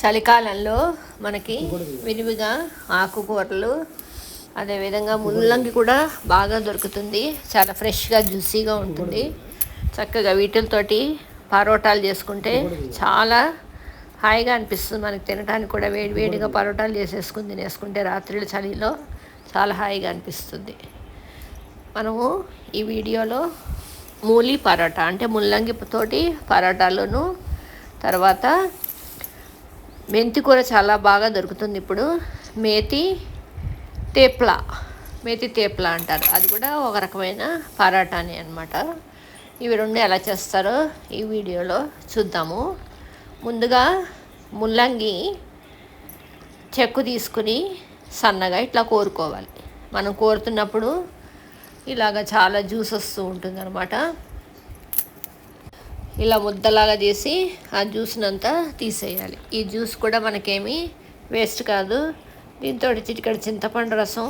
చలికాలంలో మనకి విరివిగా ఆకుకూరలు అదేవిధంగా ముల్లంగి కూడా బాగా దొరుకుతుంది. చాలా ఫ్రెష్గా జ్యూసీగా ఉంటుంది. చక్కగా వీటితోటి పరోటాలు చేసుకుంటే చాలా హాయిగా అనిపిస్తుంది. మనకి తినడానికి కూడా వేడి వేడిగా పరోటాలు చేసేసుకుని తినేసుకుంటే రాత్రిలో చలిలో చాలా హాయిగా అనిపిస్తుంది. మనము ఈ వీడియోలో మూలి పరోటా అంటే ముల్లంగి తోటి పరోటాలను తర్వాత మెంతి కూర చాలా బాగా దొరుకుతుంది ఇప్పుడు. మేతి తేప్లా మేతి తేప్లా అంటారు. అది కూడా ఒక రకమైన పరాటానే అనమాట ఇవి రెండు ఎలా చేస్తారో ఈ వీడియోలో చూద్దాము. ముందుగా ముల్లంగి చెక్కు తీసుకుని సన్నగా ఇట్లా కోరుకోవాలి. మనం కోరుతున్నప్పుడు ఇలాగ చాలా జ్యూస్ వస్తూ ఉంటుంది అనమాట ఇలా ముద్దలాగా చేసి ఆ జ్యూస్నంతా తీసేయాలి. ఈ జ్యూస్ కూడా మనకేమీ వేస్ట్ కాదు. దీంతో చిటికడి చింతపండు రసం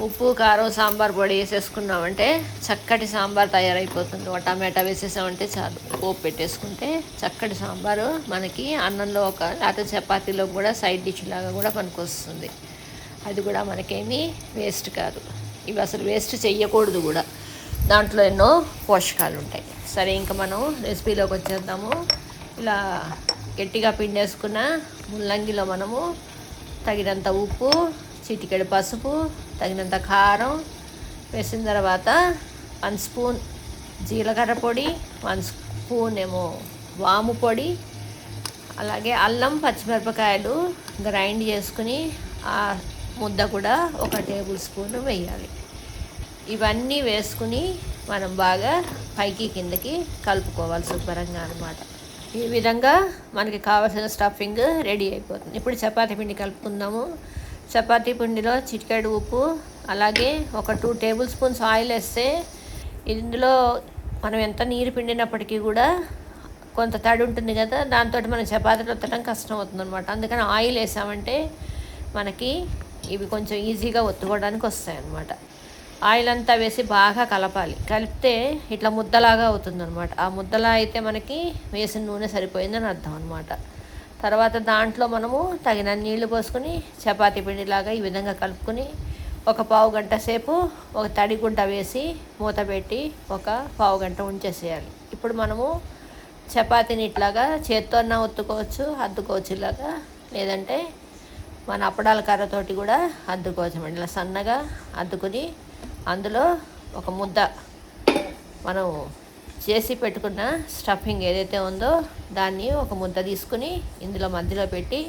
ఉప్పు కారం సాంబార్ పొడి వేసేసుకున్నామంటే చక్కటి సాంబార్ తయారైపోతుంది. ఒక టమాటా వేసేసామంటే చాలు. పోపు పెట్టేసుకుంటే చక్కటి సాంబారు మనకి అన్నంలో ఒక లేకపోతే చపాతీలో కూడా సైడ్ డిష్ లాగా కూడా పనికొస్తుంది. అది కూడా మనకేమీ వేస్ట్ కాదు. ఇవి అసలు వేస్ట్ చెయ్యకూడదు కూడా. దాంట్లో ఎన్నో పోషకాలు ఉంటాయి సరే ఇంకా మనం రెసిపీలోకి వచ్చేద్దాము. ఇలా గట్టిగా పిండేసుకున్న ముల్లంగిలో మనము తగినంత ఉప్పు చిటికెడు పసుపు తగినంత కారం వేసిన తర్వాత వన్ స్పూన్ జీలకర్ర పొడి వన్ స్పూన్ ఏమో వాము పొడి అలాగే అల్లం పచ్చిమిరపకాయలు గ్రైండ్ చేసుకుని ఆ ముద్ద కూడా ఒక టేబుల్ స్పూన్ వేయాలి. ఇవన్నీ వేసుకుని మనం బాగా పైకి కిందకి కలుపుకోవాలి శుభ్రంగా అనమాట ఈ విధంగా మనకి కావాల్సిన స్టఫింగ్ రెడీ అయిపోతుంది. ఇప్పుడు చపాతీ పిండి కలుపుకుందాము. చపాతీ పిండిలో చిటికెడు ఉప్పు అలాగే ఒక టూ టేబుల్ స్పూన్స్ ఆయిల్ వేస్తే ఇందులో మనం ఎంత నీరు పిండినప్పటికీ కూడా కొంత తడి ఉంటుంది కదా దాంతో మనం చపాతీలు ఒత్తడం కష్టం అవుతుంది అనమాట అందుకని ఆయిల్ వేసామంటే మనకి ఇవి కొంచెం ఈజీగా ఒత్తుకోవడానికి వస్తాయి అన్నమాట ఆయిల్ అంతా వేసి బాగా కలపాలి. కలిపితే ఇట్లా ముద్దలాగా అవుతుంది అనమాట ఆ ముద్దలా అయితే మనకి వేసిన నూనె సరిపోయిందని అర్థం అనమాట తర్వాత దాంట్లో మనము తగిన నీళ్ళు పోసుకొని చపాతీ పిండిలాగా ఈ విధంగా కలుపుకొని ఒక పావు గంట సేపు ఒక తడి గుంట వేసి మూత పెట్టి ఒక పావు గంట ఉంచేసేయాలి. ఇప్పుడు మనము చపాతీని ఇట్లాగా చేత్తో అన్నా ఒత్తుకోవచ్చు అద్దుకోవచ్చు ఇలాగా. లేదంటే మన అప్పడాల కర్రతోటి కూడా అద్దుకోవచ్చు. ఇలా సన్నగా అద్దుకుని అందులో ఒక ముద్ద మనం చేసి పెట్టుకున్న స్టఫింగ్ ఏదైతే ఉందో దాన్ని ఒక ముద్ద తీసుకుని ఇందులో మధ్యలో పెట్టి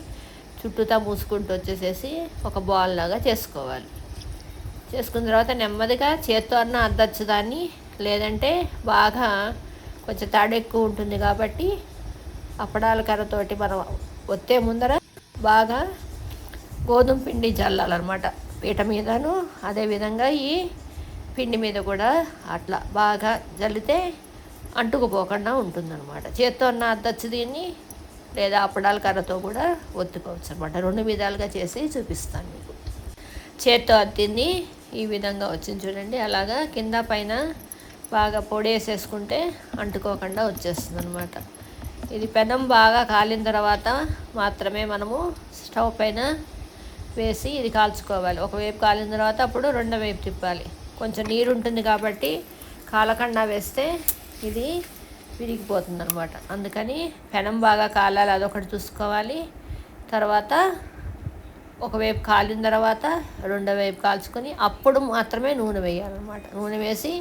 చుట్టూతా మూసుకుంటూ వచ్చేసేసి ఒక బాల్ లాగా చేసుకోవాలి. చేసుకున్న తర్వాత నెమ్మదిగా చేత్తో అన్న అద్దచ్చు దాన్ని. లేదంటే బాగా కొంచెం తాడు ఎక్కువ ఉంటుంది కాబట్టి అప్పడాల కర్రతోటి మనం వచ్చే ముందర బాగా గోధుమ పిండి జల్లాలన్నమాట. పీట మీదను అదేవిధంగా ఈ పిండి మీద కూడా అట్లా బాగా జల్లితే అంటుకుపోకుండా ఉంటుందన్నమాట. చేత్తో అన్న అద్దచ్చు దీన్ని లేదా అప్పడాల కర్రతో కూడా ఒత్తుకోవచ్చు అనమాట రెండు విధాలుగా చేసి చూపిస్తాను మీకు. చేత్తో అత్తింది ఈ విధంగా వచ్చింది చూడండి. అలాగా కింద పైన బాగా పొడి వేసేసుకుంటే అంటుకోకుండా వచ్చేస్తుంది అనమాట ఇది పెనం బాగా కాలిన తర్వాత మాత్రమే మనము స్టవ్ పైన వేసి ఇది కాల్చుకోవాలి. ఒకవైపు కాలిన తర్వాత అప్పుడు రెండో వైపు తిప్పాలి. కొంచెం నీరు ఉంటుంది కాబట్టి కాలకుండా వేస్తే ఇది విరిగిపోతుంది అనమాట అందుకని పెనం బాగా కాలాలి అదొకటి చూసుకోవాలి. తర్వాత ఒకవైపు కాలిన తర్వాత రెండో వైపు కాల్చుకొని అప్పుడు మాత్రమే నూనె వేయాలన్నమాట. నూనె వేసి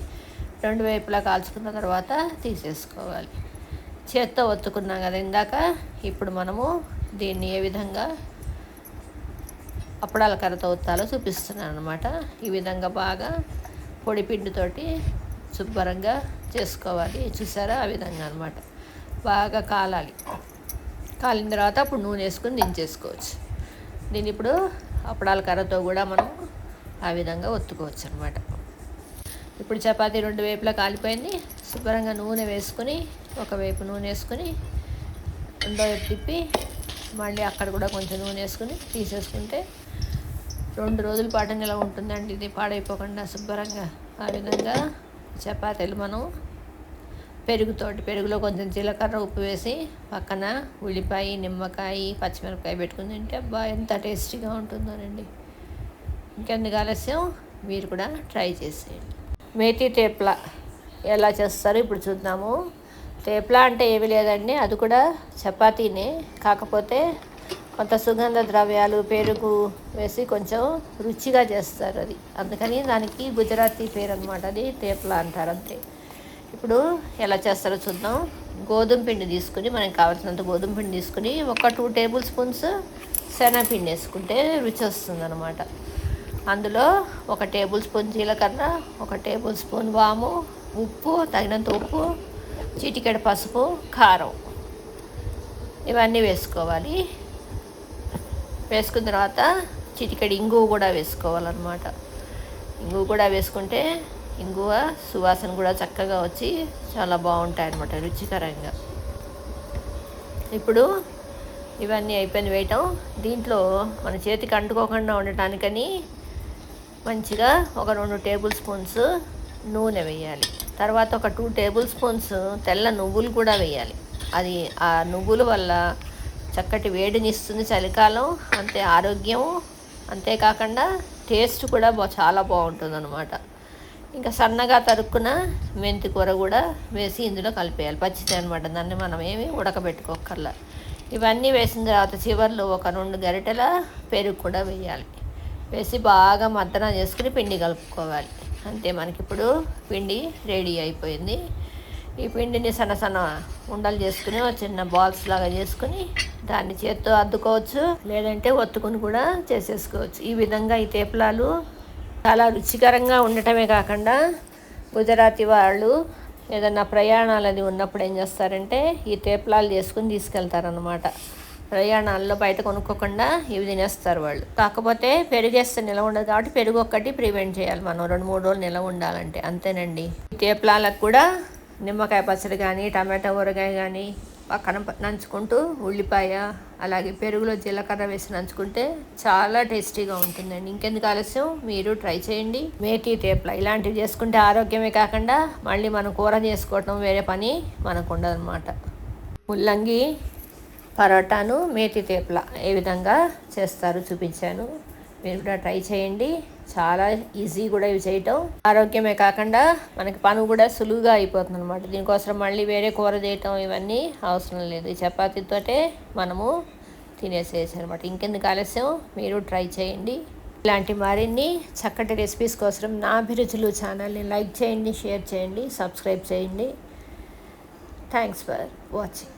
రెండు వైపులా కాల్చుకున్న తర్వాత తీసేసుకోవాలి. చేత్తో ఒత్తుకున్నాం కదా ఇందాక ఇప్పుడు మనము దీన్ని ఏ విధంగా అప్పడాల కర్రతో ఒత్తాలో చూపిస్తున్నాను అనమాట ఈ విధంగా బాగా పొడి పిండితోటి శుభ్రంగా చేసుకోవాలి. చూసారా? ఆ విధంగా అనమాట బాగా కాలాలి. కాలిన తర్వాత అప్పుడు నూనె వేసుకుని దించేసుకోవచ్చు. దీన్ని ఇప్పుడు అప్పడాల కర్రతో కూడా మనం ఆ విధంగా ఒత్తుకోవచ్చు అనమాట ఇప్పుడు చపాతీ రెండు వైపులా కాలిపోయింది. శుభ్రంగా నూనె వేసుకొని ఒకవైపు నూనె వేసుకొని రెండో వైపు తిప్పి మళ్ళీ అక్కడ కూడా కొంచెం నూనె వేసుకుని తీసేసుకుంటే రెండు రోజుల పాటు ఎలా ఉంటుందండి. ఇది పాడైపోకుండా శుభ్రంగా ఆ విధంగా చపాతీలు మనం పెరుగుతోటి పెరుగులో కొంచెం జీలకర్ర ఉప్పు వేసి పక్కన ఉల్లిపాయ నిమ్మకాయ పచ్చిమిరపకాయ పెట్టుకుని తింటే అబ్బా ఎంత టేస్టీగా ఉంటుందోనండి. ఇంకెందుకు ఆలస్యం? మీరు కూడా ట్రై చేసేయండి. మేతి తేప్ల ఎలా చేస్తారో ఇప్పుడు చూద్దాము. టేప్లా అంటే ఏమీ లేదండి. అది కూడా చపాతీనే. కాకపోతే కొంత సుగంధ ద్రవ్యాలు పెరుగు వేసి కొంచెం రుచిగా చేస్తారు అది. అందుకని దానికి గుజరాతీ పేరు అనమాట అది తేపలా అంటారు అంతే. ఇప్పుడు ఎలా చేస్తారో చూద్దాం. గోధుమ పిండి తీసుకుని మనకి కావాల్సినంత గోధుమ పిండి తీసుకుని ఒక టూ టేబుల్ స్పూన్స్ శనగపిండి వేసుకుంటే రుచి వస్తుంది అనమాట అందులో ఒక టేబుల్ స్పూన్ జీలకర్ర ఒక టేబుల్ స్పూన్ వాము ఉప్పు తగినంత ఉప్పు చిటికెడ పసుపు కారం. ఇవన్నీ వేసుకోవాలి. వేసుకున్న తర్వాత చిటికెడు ఇంగువ కూడా వేసుకోవాలన్నమాట. ఇంగువ కూడా వేసుకుంటే ఇంగువ సువాసన కూడా చక్కగా వచ్చి చాలా బాగుంటాయి అన్నమాట రుచికరంగా. ఇప్పుడు ఇవన్నీ అయిపోయిన వేయటం. దీంట్లో మన చేతికి అంటుకోకుండా ఉండటానికని మంచిగా ఒక రెండు టేబుల్ స్పూన్స్ నూనె వేయాలి. తర్వాత ఒక టూ టేబుల్ స్పూన్స్ తెల్ల నువ్వులు కూడా వేయాలి. అది ఆ నువ్వుల వల్ల చక్కటి వేడినిస్తుంది చలికాలం అంతే ఆరోగ్యం అంతేకాకుండా టేస్ట్ కూడా చాలా బాగుంటుంది అనమాట ఇంకా సన్నగా తరుక్కున మెంతి కూర కూడా వేసి ఇందులో కలిపేయాలి. పచ్చిది అనమాట దాన్ని మనం ఏమి ఉడకబెట్టుకోకర్లా ఇవన్నీ వేసిన తర్వాత చివర్లో ఒక రెండు గరిటెల పెరుగు కూడా వేయాలి. వేసి బాగా మద్దన చేసుకుని పిండి కలుపుకోవాలి. అంతే మనకి ఇప్పుడు పిండి రెడీ అయిపోయింది. ఈ పిండిని సన్న సన్న ఉండలు చేసుకుని ఒక చిన్న బాల్స్ లాగా చేసుకుని దాన్ని చేత్తో అద్దుకోవచ్చు. లేదంటే ఒత్తుకుని కూడా చేసేసుకోవచ్చు. ఈ విధంగా ఈ తేపలాలు చాలా రుచికరంగా ఉండటమే కాకుండా గుజరాతీ వాళ్ళు ఏదన్నా ప్రయాణాలు అది ఉన్నప్పుడు ఏం చేస్తారంటే ఈ తేపలాలు చేసుకుని తీసుకెళ్తారనమాట ప్రయాణాల్లో బయట కొనుక్కోకుండా ఇవి తినేస్తారు వాళ్ళు. కాకపోతే పెరిగేస్తే నిల ఉండదు కాబట్టి పెరుగు ఒక్కటి ప్రివెంట్ చేయాలి. మనం రెండు మూడు రోజులు నిలవ ఉండాలంటే. అంతేనండి. ఈ తేపలాలకు కూడా నిమ్మకాయ పచ్చడి కానీ టమాటా ఊరగాయ కానీ పక్కన నంచుకుంటూ ఉల్లిపాయ అలాగే పెరుగులో జీలకర్ర వేసి నంచుకుంటే చాలా టేస్టీగా ఉంటుందండి. ఇంకెందుకు ఆలస్యం? మీరు ట్రై చేయండి. మేతి తేపల ఇలాంటివి చేసుకుంటే ఆరోగ్యమే కాకుండా మళ్ళీ మనం కూర చేసుకోవటం వేరే పని మనకు ఉండదన్నమాట ముల్లంగి పరోటాను మేతి తేపల ఏ విధంగా చేస్తారు చూపించాను. మీరు కూడా ట్రై చేయండి. చాలా ఈజీ కూడా ఇవి చేయటం. ఆరోగ్యమే కాకుండా మనకి పని కూడా సులువుగా అయిపోతుంది అనమాట దీనికోసం మళ్ళీ వేరే కూర చేయటం ఇవన్నీ అవసరం లేదు. ఈ చపాతీతోటే మనము తినేసేసి అనమాట ఇంకెందుకు ఆలస్యం? మీరు ట్రై చేయండి. ఇలాంటి మరిన్ని చక్కటి రెసిపీస్ కోసం నా అభిరుచులు ఛానల్ని లైక్ చేయండి షేర్ చేయండి సబ్స్క్రైబ్ చేయండి. Thanks for watching